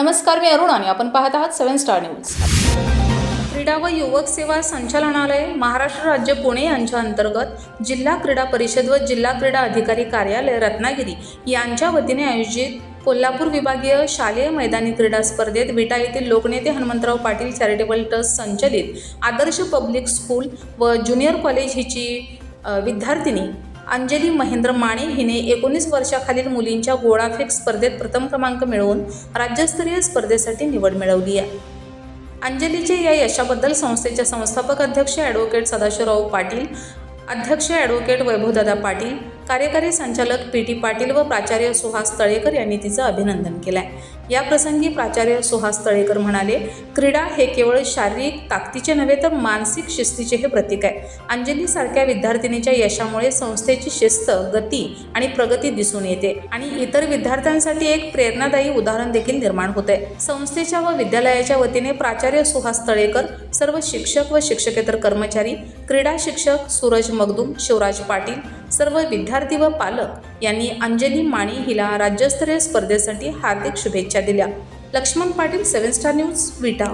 नमस्कार मी अरुण आणि आपण पाहत आहात सेवन स्टार न्यूज. क्रीडा व युवक सेवा संचालनालय महाराष्ट्र राज्य पुणे यांच्या अंतर्गत जिल्हा क्रीडा परिषद व जिल्हा क्रीडा अधिकारी कार्यालय रत्नागिरी यांच्या वतीने आयोजित कोल्हापूर विभागीय शालेय मैदानी क्रीडा स्पर्धेत विटा येथील लोकनेते हनुमंतराव पाटील चॅरिटेबल ट्रस्ट संचलित आदर्श पब्लिक स्कूल व ज्युनियर कॉलेज हिची विद्यार्थिनी अंजली महेंद्र माने हिने एकोणीस वर्षाखालील मुलींच्या गोळाफेक स्पर्धेत प्रथम क्रमांक मिळवून राज्यस्तरीय स्पर्धेसाठी निवड मिळवली आहे. अंजलीचे या यशाबद्दल संस्थेच्या संस्थापक अध्यक्ष ॲडव्होकेट सदाशिवराव पाटील अध्यक्ष ॲडव्होकेट वैभवदादा पाटील कार्यकारी संचालक पी टी पाटील व प्राचार्य सुहास तळेकर यांनी तिचं अभिनंदन केलं आहे या प्रसंगी प्राचार्य सुहास तळेकर म्हणाले क्रीडा हे केवळ शारीरिक ताकदीचे नव्हे तर मानसिक शिस्तीचे हे प्रतीक आहे. अंजलीसारख्या विद्यार्थिनीच्या यशामुळे संस्थेची शिस्त गती आणि प्रगती दिसून येते आणि इतर विद्यार्थ्यांसाठी एक प्रेरणादायी उदाहरण देखील निर्माण होते संस्थेच्या व विद्यालयाच्या वतीने प्राचार्य सुहास तळेकर सर्व शिक्षक व शिक्षकेतर कर्मचारी क्रीडा शिक्षक सूरज मगदूम शिवराज पाटील सर्व विद्यार्थी व पालक यांनी अंजली माणी हिला राज्यस्तरीय स्पर्धेसाठी हार्दिक शुभेच्छा दिल्या. Laxman Patil seven star news Vita